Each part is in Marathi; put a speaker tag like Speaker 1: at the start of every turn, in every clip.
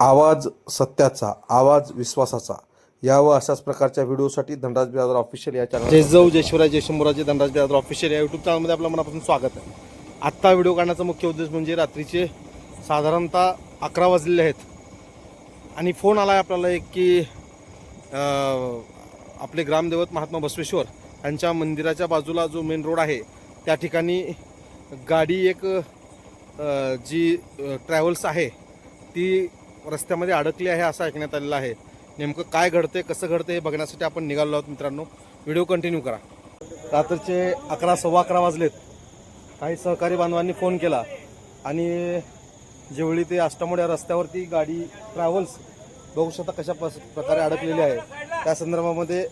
Speaker 1: आवाज सत्याचा आवाज विश्वासाचा या व अशाच प्रकारच्या व्हिडिओसाठी धनराज बिरादर ऑफिशियल या चॅनल जय जाऊ जय शिवराय जय शंभूराजे धनराज बिरादर ऑफिशियल या यूट्यूब चॅनलमध्ये आपलं मनापासून स्वागत आहे. आत्ता व्हिडिओ काढण्याचा मुख्य उद्देश म्हणजे रात्रीचे साधारणतः अकरा वाजलेले आहेत. आणि फोन आला आहे आपल्याला एक की आपले ग्रामदेवत महात्मा बसवेश्वर यांच्या मंदिराच्या बाजूला जो मेन रोड आहे त्या ठिकाणी गाडी एक जी ट्रॅव्हल्स आहे ती रस्त्यामध्ये अडकली आहे असं ऐकण्यात आलेलं आहे. नेमकं काय घडते कसं घडते हे बघण्यासाठी आपण निघालो आहोत मित्रांनो. व्हिडिओ कंटिन्यू करा. रात्रीचे अकरा सव्वा अकरा वाजलेत. काही सहकारी बांधवांनी फोन केला आणि जेवळी ते अष्टमोड्या रस्त्यावरती गाडी ट्रॅव्हल्स बघू शकता कशा पस- प्रकारे अडकलेली आहे. त्या संदर्भामध्ये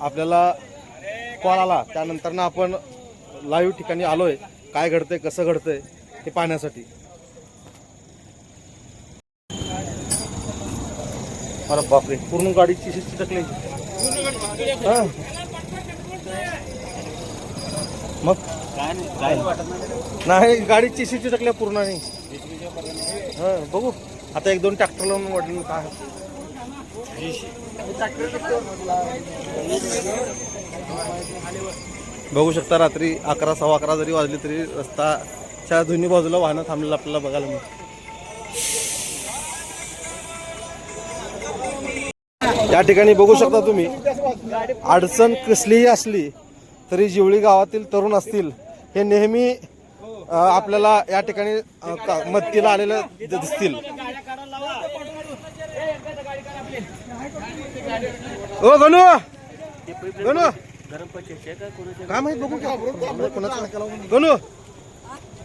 Speaker 1: आपल्याला कॉल आला. त्यानंतरनं आपण लाईव्ह ठिकाणी आलो आहे काय घडतंय कसं घडतंय हे पाहण्यासाठी. अरे बापरे पूर्ण गाडीची शिस्ती टाकली मग? नाही गाडीची शिस्ती टाकल्या पूर्ण नाही हा बघू. आता एक दोन ट्रॅक्टर लावून वाढलं काय बघू शकता रात्री अकरा सव्वा अकरा जरी वाजली तरी रस्ताच्या दोन्ही बाजूला वाहनं थांबलेलं आपल्याला बघायला मिळतं. या ठिकाणी बघू शकता तुम्ही. अडचण कसलीही असली तरी जिवळी गावातील तरुण असतील हे नेहमी आपल्याला या ठिकाणी मदतीला आलेलं दिसतील. ओ गणू! गणू! काय माहीत बघू?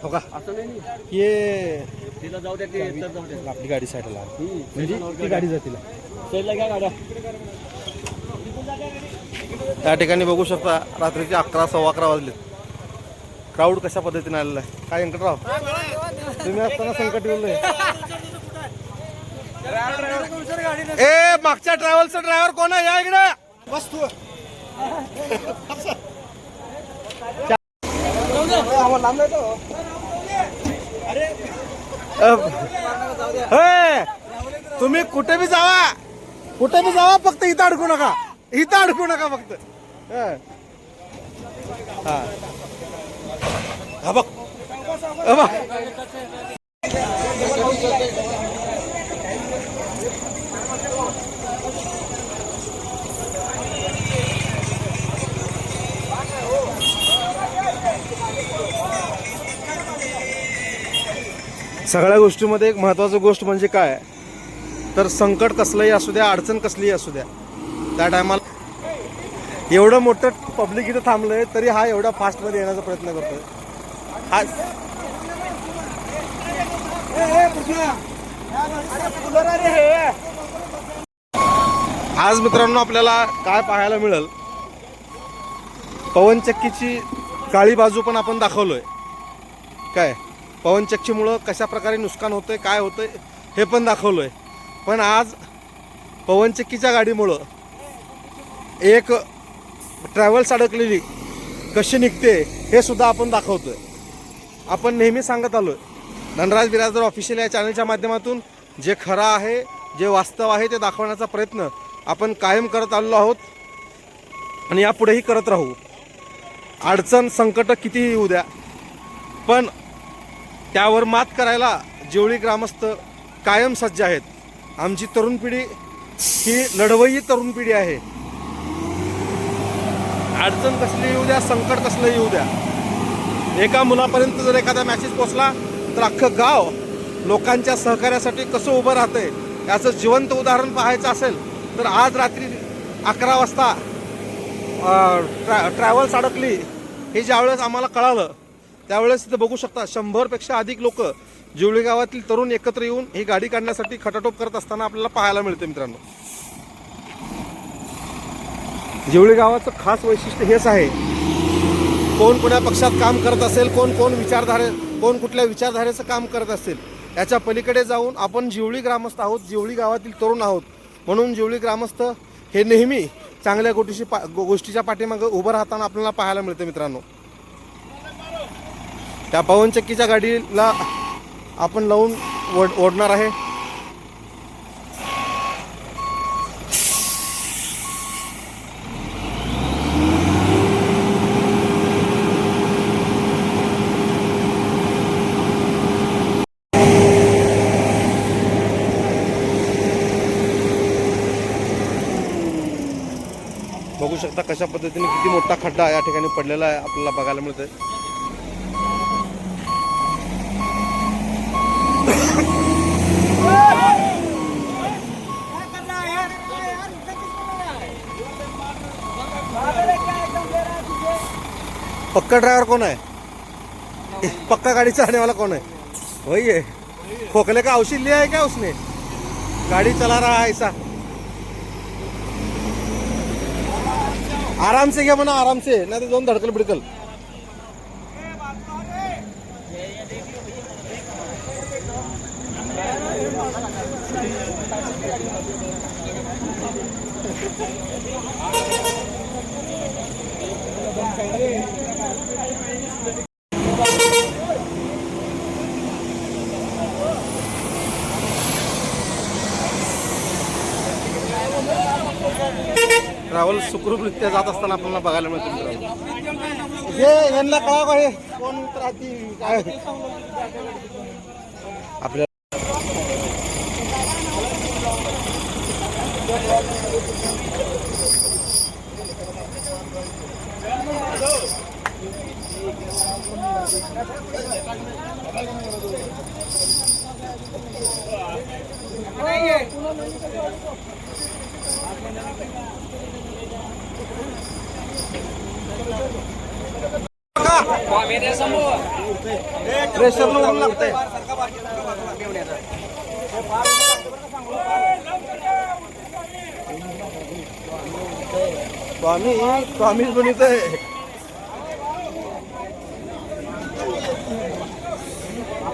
Speaker 1: का? कोणाचा नाका लावून? गणू हो का ये आपली गाडी साईडला. म्हणजे ती गाडी जातील. त्या ठिकाणी बघू शकता रात्रीचे अकरा सव्वा अकरा वाजले क्राऊड कशा पद्धतीने आलेला आहे? काय व्यंकटराव? तुम्ही असताना संकट येऊ ए मागच्या ट्रॅव्हलचा ड्रायव्हर कोण आहे? या इकडे. वस्तू. तुम्ही कुठे बी जावा. कुठे बी जावा फक्त इथं अडकू नका. इथं अडकू नका फक्त. हा बघ. सगळ्या गोष्टीमध्ये एक महत्त्वाचं गोष्ट म्हणजे काय? तर संकट कसलंही असू द्या अडचण कसलीही असू द्या त्या टायमाला एवढं मोठं पब्लिक इथं थांबलं आहे तरी हा एवढा फास्टमध्ये येण्याचा प्रयत्न करतो हा आज मित्रांनो आपल्याला काय पाहायला मिळेल? पवनचक्कीची काळी बाजू पण आपण दाखवलोय. काय? पवनचक्कीमुळं कशा प्रकारे नुकसान आहे काय होतं आहे हे पण दाखवलं आहे पण आज पवनचक्कीच्या गाडीमुळं एक ट्रॅव्हल्स अडकलेली कशी निघते हे सुद्धा आपण दाखवतो आहे आपण नेहमी सांगत आलो आहे धनराज बिराजदार ऑफिशियल या चॅनलच्या माध्यमातून जे खरं आहे जे वास्तव आहे ते दाखवण्याचा प्रयत्न आपण कायम करत आलेलो आहोत आणि यापुढेही करत राहू. अडचण संकट कितीही येऊ द्या पण त्यावर मात करायला जेवळी ग्रामस्थ कायम सज्ज आहेत. आमची तरुण पिढी ही लढवई तरुण पिढी आहे. अडचण कसली येऊ द्या संकट कसलं येऊ द्या. एका मुलापर्यंत जर एखादा मॅसेज पोचला तर अख्खं गाव लोकांच्या सहकार्यासाठी कसं उभं राहतंय याचं जिवंत उदाहरण पाहायचं असेल तर आज रात्री अकरा वाजता ट्रॅ ट्रॅव्हल्स अडकली हे ज्यावेळेस आम्हाला कळालं त्यावेळेस तिथं बघू शकता शंभरपेक्षा अधिक लोक जिवळी गावातील तरुण एकत्र येऊन ही गाडी काढण्यासाठी खटाटोप करत असताना आपल्याला पाहायला मिळते मित्रांनो. जिवळी गावाचं खास वैशिष्ट्य हेच आहे. कोण कोण्या पक्षात काम करत असेल कोण कोण विचारधारे कोण कुठल्या विचारधारेचं काम करत असेल याच्या पलीकडे जाऊन आपण जिवळी ग्रामस्थ आहोत जिवळी गावातील तरुण आहोत. म्हणून जिवळी ग्रामस्थ हे नेहमी चांगल्या गोष्टीशी पा गो- गोष्टीच्या पाठीमागं उभं राहताना आपल्याला पाहायला मिळते मित्रांनो. त्या पवनचक्कीच्या गाडीला आपण लावून ओढ ओढणार आहे. बघू शकता कशा पद्धतीने किती मोठा खड्डा या ठिकाणी पडलेला आहे आपल्याला बघायला मिळतंय. पक्का ड्रायव्हर कोण आहे? पक्का गाड़ी चलाने वाला कौन है वही है खोखले का औषध लिया है क्या उसने? गाड़ी चला रहा है ऐसा. आराम से घ्या म्हणा आराम से. नाही तर दोन धडकल बिडकल ट्रॅव्हल सुखरूपरित्या जात असताना आपल्याला बघायला मिळतं. हे यांना कळा का कोण राहती काय? आपल्या प्रेशर म्हणून लागतंय स्वामी स्वामीच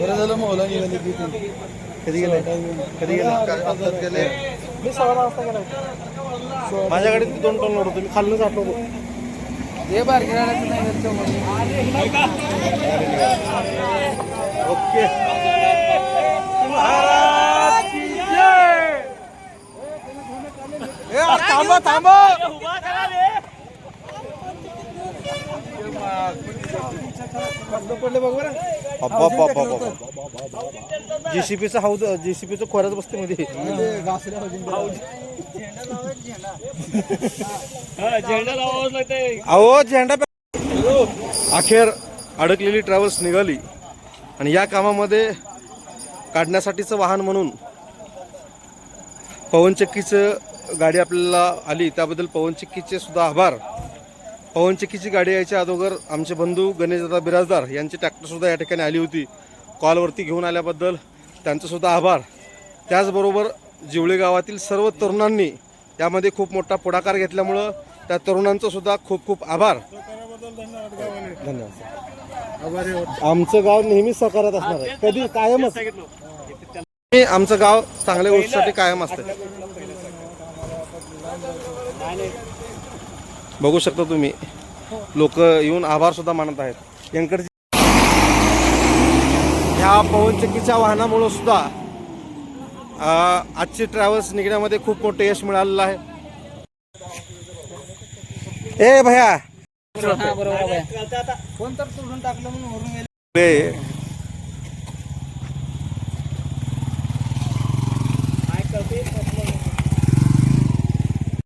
Speaker 2: बरं झालं मौला निघाली की ती.
Speaker 1: कधी गेले? कधी गेले? मी सहा वाजता गेला माझ्या गाडीत दोन टन लोड होतो मी खालूनच आठवतो
Speaker 2: हे बार गिरायला नाही.
Speaker 1: ओके. थांबा थांबा. जेसीपीचा हाऊद जेसीपीचं खोऱ्यात बसते मध्ये. अहो झेंडा अखेर अडकलेली ट्रॅव्हल्स निघाली. आणि या कामामध्ये काढण्यासाठीचं वाहन म्हणून पवनचक्कीचं गाडी आपल्याला आली त्याबद्दल पवनचक्कीचे सुद्धा आभार. पवनचक्कीची गाडी यायच्या अगोदर आमचे बंधू गणेशदादा बिराजदार यांची ट्रॅक्टरसुद्धा या ठिकाणी आली होती. कॉलवरती घेऊन आल्याबद्दल त्यांचंसुद्धा आभार. त्याचबरोबर जिवळे गावातील सर्व तरुणांनी यामध्ये खूप मोठा पुढाकार घेतल्यामुळं त्या तरुणांचंसुद्धा खूप खूप आभार. धन्यवाद. आमचं गाव नेहमी सहकार्यात असणार आहे. कधी कायमच हे आमचं गाव चांगल्या गोष्टीसाठी कायम असतं. बघू शकता तुम्ही. लोक येऊन आभार सुद्धा मानत आहेत. यांकडे ह्या पवनचक्कीच्या वाहनामुळं सुद्धा आजची ट्रॅव्हल्स निघण्यामध्ये खूप मोठं यश मिळालेलं आहे. ए भया.
Speaker 2: टाकलं म्हणून